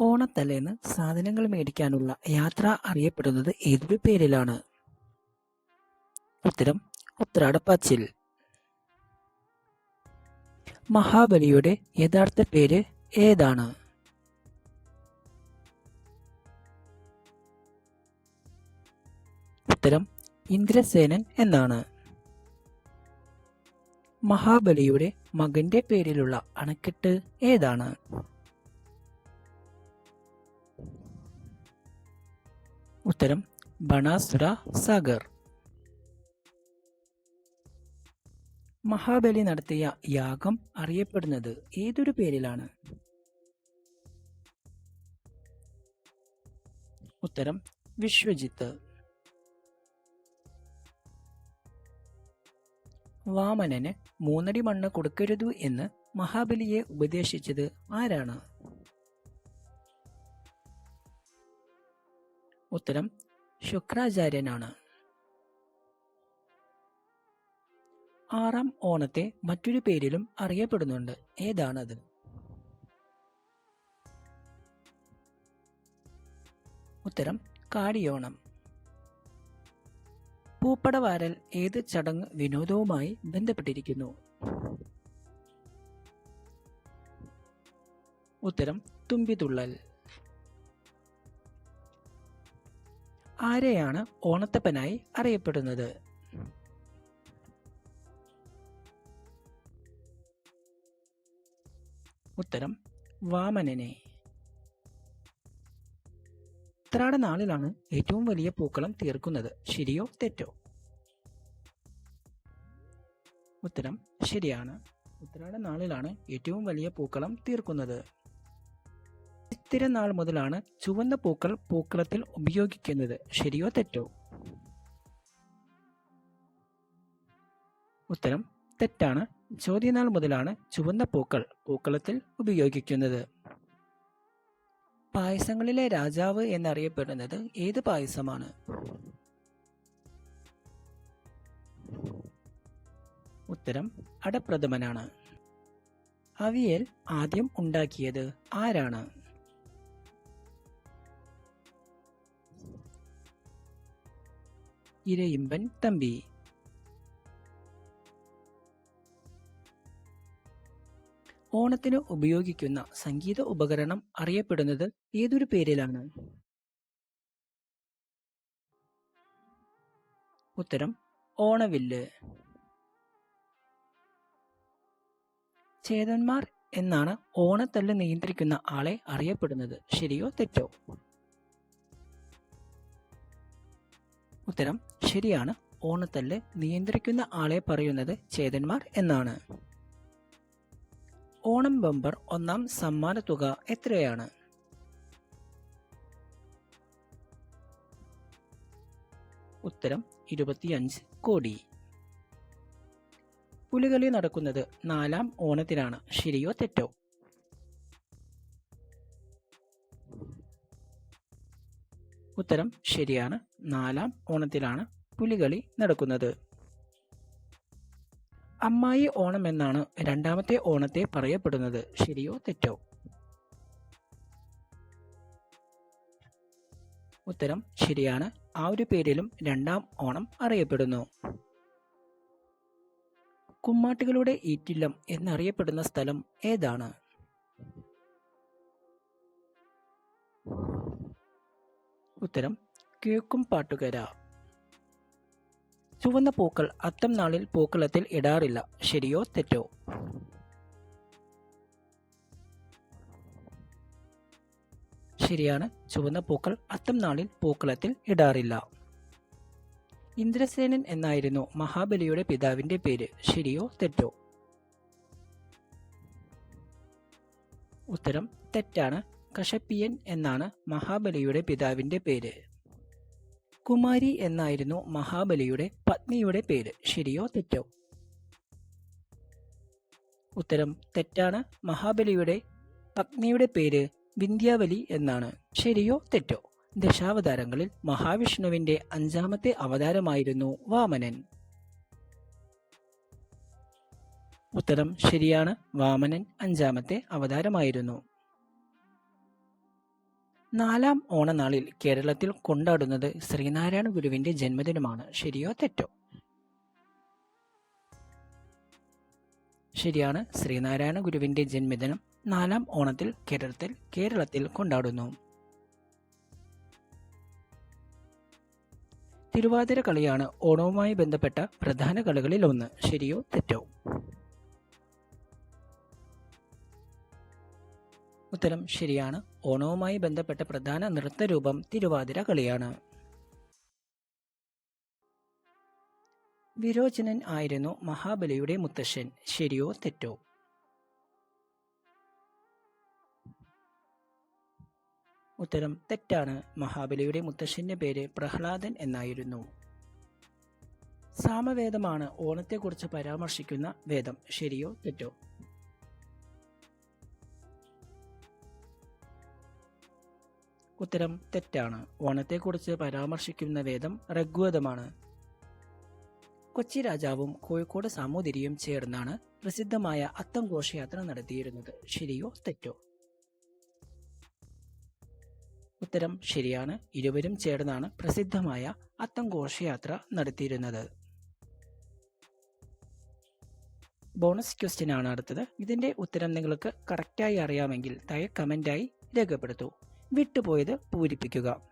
ഓണത്തലേന്ന് സാധനങ്ങൾ മേടിക്കാനുള്ള യാത്ര അറിയപ്പെടുന്നത് ഏതൊരു പേരിലാണ്? ഉത്തരം ഉത്രാടപ്പാച്ചിൽ. മഹാബലിയുടെ യഥാർത്ഥ പേര് ഏതാണ്? ഉത്തരം ഇന്ദ്രസേനൻ എന്നാണ്. മഹാബലിയുടെ മകന്റെ പേരിലുള്ള അണക്കെട്ട് ഏതാണ്? ഉത്തരം ബണാസുര സാഗർ. മഹാബലി നടത്തിയ യാഗം അറിയപ്പെടുന്നത് ഏതൊരു പേരിലാണ്? ഉത്തരം വിശ്വജിത്ത്. വാമനന് മൂന്നടി മണ്ണ് കൊടുക്കരുത് എന്ന് മഹാബലിയെ ഉപദേശിച്ചത് ആരാണ്? ഉത്തരം ശുക്രാചാര്യനാണ്. ആറാം ഓണത്തെ മറ്റൊരു പേരിലും അറിയപ്പെടുന്നുണ്ട്. ഏതാണത്? ഉത്തരം കാടിയോണം പൂപ്പടവാരൽ ഏത് ചടങ്ങ് വിനോദവുമായി ബന്ധപ്പെട്ടിരിക്കുന്നു? ഉത്തരം തുമ്പിതുള്ളൽ. ആരെയാണ് ഓണത്തപ്പനായി അറിയപ്പെടുന്നത്? ഉത്തരം വാമനനെ. ഉത്രാടനാളിലാണ് ഏറ്റവും വലിയ പൂക്കളം തീർക്കുന്നത്. ശരിയോ തെറ്റോ? ഉത്തരം ശരിയാണ്. ഉത്രാടനാളിലാണ് ഏറ്റവും വലിയ പൂക്കളം തീർക്കുന്നത്. ചിത്തിര മുതലാണ് ചുവന്ന പൂക്കൾ പൂക്കളത്തിൽ ഉപയോഗിക്കുന്നത്. ശരിയോ തെറ്റോ? ഉത്തരം തെറ്റാണ്. ചോദ്യനാൾ മുതലാണ് ചുവന്ന പൂക്കൾ പൂക്കളത്തിൽ ഉപയോഗിക്കുന്നത്. പായസങ്ങളിലെ രാജാവ് എന്നറിയപ്പെടുന്നത് ഏത് പായസമാണ്? ഉത്തരം അടപ്രഥമനാണ്. അവിയൽ ആദ്യം ഉണ്ടാക്കിയത് ആരാണ്? ഇരയിമ്പൻ തമ്പി. ഓണത്തിന് ഉപയോഗിക്കുന്ന സംഗീത ഉപകരണം അറിയപ്പെടുന്നത് ഏതൊരു പേരിലാണ്? ഉത്തരം ഓണവില്ല്. ചേതന്മാർ എന്നാണ് ഓണത്തല്ല് നിയന്ത്രിക്കുന്ന ആളെ അറിയപ്പെടുന്നത്. ശരിയോ തെറ്റോ? ഉത്തരം ശരിയാണ്. ഓണത്തല്ല് നിയന്ത്രിക്കുന്ന ആളെ പറയുന്നത് ചേതന്മാർ എന്നാണ്. ഓണം ബമ്പർ ഒന്നാം സമ്മാന തുക എത്രയാണ്? ഉത്തരം ഇരുപത്തിയഞ്ച് കോടി. പുലികളി നടക്കുന്നത് നാലാം ഓണത്തിനാണ്. ശരിയോ തെറ്റോ? ഉത്തരം ശരിയാണ്. നാലാം ഓണത്തിലാണ് പുലികളി നടക്കുന്നത്. അമ്മായി ഓണം എന്നാണ് രണ്ടാമത്തെ ഓണത്തെ പറയപ്പെടുന്നത്. ശരിയോ തെറ്റോ? ഉത്തരം ശരിയാണ്. ആ ഒരു പേരിലും രണ്ടാം ഓണം അറിയപ്പെടുന്നു. കുമ്മാട്ടികളുടെ ഈറ്റില്ലം എന്നറിയപ്പെടുന്ന സ്ഥലം ഏതാണ്? ഉത്തരം കേക്കും പാട്ടുകര. ചുവന്ന പൂക്കൾ അത്തം നാളിൽ പൂക്കളത്തിൽ ഇടാറില്ല. ശരിയോ തെറ്റോ? ശരിയാണ് ചുവന്ന പൂക്കൾ അത്തം നാളിൽ പൂക്കളത്തിൽ ഇടാറില്ല. ഇന്ദ്രസേനൻ എന്നായിരുന്നു മഹാബലിയുടെ പിതാവിന്റെ പേര്. ശരിയോ തെറ്റോ? ഉത്തരം തെറ്റാണ്. കശപ്പിയൻ എന്നാണ് മഹാബലിയുടെ പിതാവിന്റെ പേര്. കുമാരി എന്നായിരുന്നു മഹാബലിയുടെ പത്നിയുടെ പേര്. ശരിയോ തെറ്റോ? ഉത്തരം തെറ്റാണ്. മഹാബലിയുടെ പത്നിയുടെ പേര് വിന്ധ്യാവലി എന്നാണ്. ശരിയോ തെറ്റോ? ദശാവതാരങ്ങളിൽ മഹാവിഷ്ണുവിന്റെ അഞ്ചാമത്തെ അവതാരമായിരുന്നു വാമനൻ. ഉത്തരം ശരിയാണ്. വാമനൻ അഞ്ചാമത്തെ അവതാരമായിരുന്നു. നാലാം ഓണനാളിൽ കേരളത്തിൽ കൊണ്ടാടുന്നത് ശ്രീനാരായണ ഗുരുവിന്റെ ജന്മദിനമാണ്. ശരിയോ തെറ്റോ? ശരിയാണ്. ശ്രീനാരായണ ഗുരുവിന്റെ ജന്മദിനം നാലാം ഓണത്തിൽ കേരളത്തിൽ കേരളത്തിൽ കൊണ്ടാടുന്നു. തിരുവാതിര കളിയാണ് ഓണവുമായി ബന്ധപ്പെട്ട പ്രധാന കളികളിൽ ഒന്ന് ശരിയോ തെറ്റോ? ഉത്തരം ശരിയാണ്. ഓണവുമായി ബന്ധപ്പെട്ട പ്രധാന നൃത്തരൂപം തിരുവാതിര കളിയാണ്. വിരോചനൻ ആയിരുന്നു മഹാബലിയുടെ മുത്തശ്ശൻ. ശരിയോ തെറ്റോ? ഉത്തരം തെറ്റാണ്. മഹാബലിയുടെ മുത്തശ്ശന്റെ പേര് പ്രഹ്ലാദൻ എന്നായിരുന്നു. സാമവേദമാണ് ഓണത്തെക്കുറിച്ച് പരാമർശിക്കുന്ന വേദം. ശരിയോ തെറ്റോ? ഉത്തരം തെറ്റാണ്. ഓണത്തെക്കുറിച്ച് പരാമർശിക്കുന്ന വേദം ഋഗ്വേദമാണ് കൊച്ചി രാജാവും കോഴിക്കോട് സാമൂതിരിയും ചേർന്നാണ് പ്രസിദ്ധമായ അത്തം ഘോഷയാത്ര നടത്തിയിരുന്നത്. ശരിയോ തെറ്റോ? ഉത്തരം ശരിയാണ്. ഇരുവരും ചേർന്നാണ് പ്രസിദ്ധമായ അത്തം ഘോഷയാത്ര നടത്തിയിരുന്നത്. ബോണസ് ക്വസ്റ്റ്യൻ ആണ് അടുത്തത്. ഇതിന്റെ ഉത്തരം നിങ്ങൾക്ക് കറക്റ്റായി അറിയാമെങ്കിൽ താഴെ കമന്റായി രേഖപ്പെടുത്തൂ. വിട്ടുപോയത് പൂരിപ്പിക്കുക.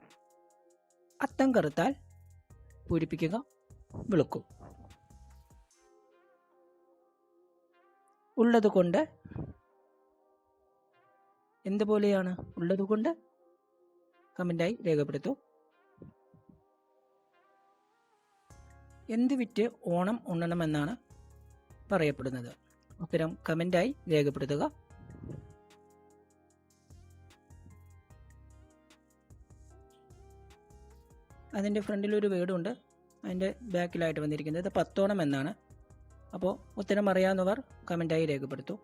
അത്തം കറുത്താൽ പൂരിപ്പിക്കുക വിളുക്കും. ഉള്ളതുകൊണ്ട് എന്തുപോലെയാണ്? ഉള്ളതുകൊണ്ട് കമന്റായി രേഖപ്പെടുത്തൂ. എന്ത് വിറ്റ് ഓണം ഉണ്ണണമെന്നാണ് പറയപ്പെടുന്നത്. ഉത്തരം കമന്റായി രേഖപ്പെടുത്തുക. അതിന്റെ ഫ്രണ്ടിലൊരു വേർഡുണ്ട് അതിന്റെ ബാക്കിലായിട്ട് വന്നിരിക്കുന്നത്. ഇത് പത്തോണം എന്നാണ്. അപ്പോൾ ഉത്തരം അറിയാവുന്നവർ കമന്റായി രേഖപ്പെടുത്തൂ.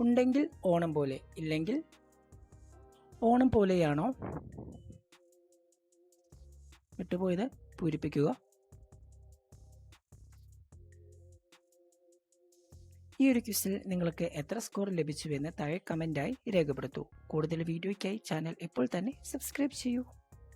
ഉണ്ടെങ്കിൽ ഓണം പോലെ ഇല്ലെങ്കിൽ ഓണം പോലെയാണോ? വിട്ടുപോയത് പൂരിപ്പിക്കുക. ഈ ഒരു ക്വിസിൽ നിങ്ങൾക്ക് എത്ര സ്കോർ ലഭിച്ചുവെന്ന് താഴെ കമന്റായി രേഖപ്പെടുത്തൂ. കൂടുതൽ വീഡിയോയ്ക്കായി ചാനൽ ഇപ്പോൾ തന്നെ സബ്സ്ക്രൈബ് ചെയ്യൂ.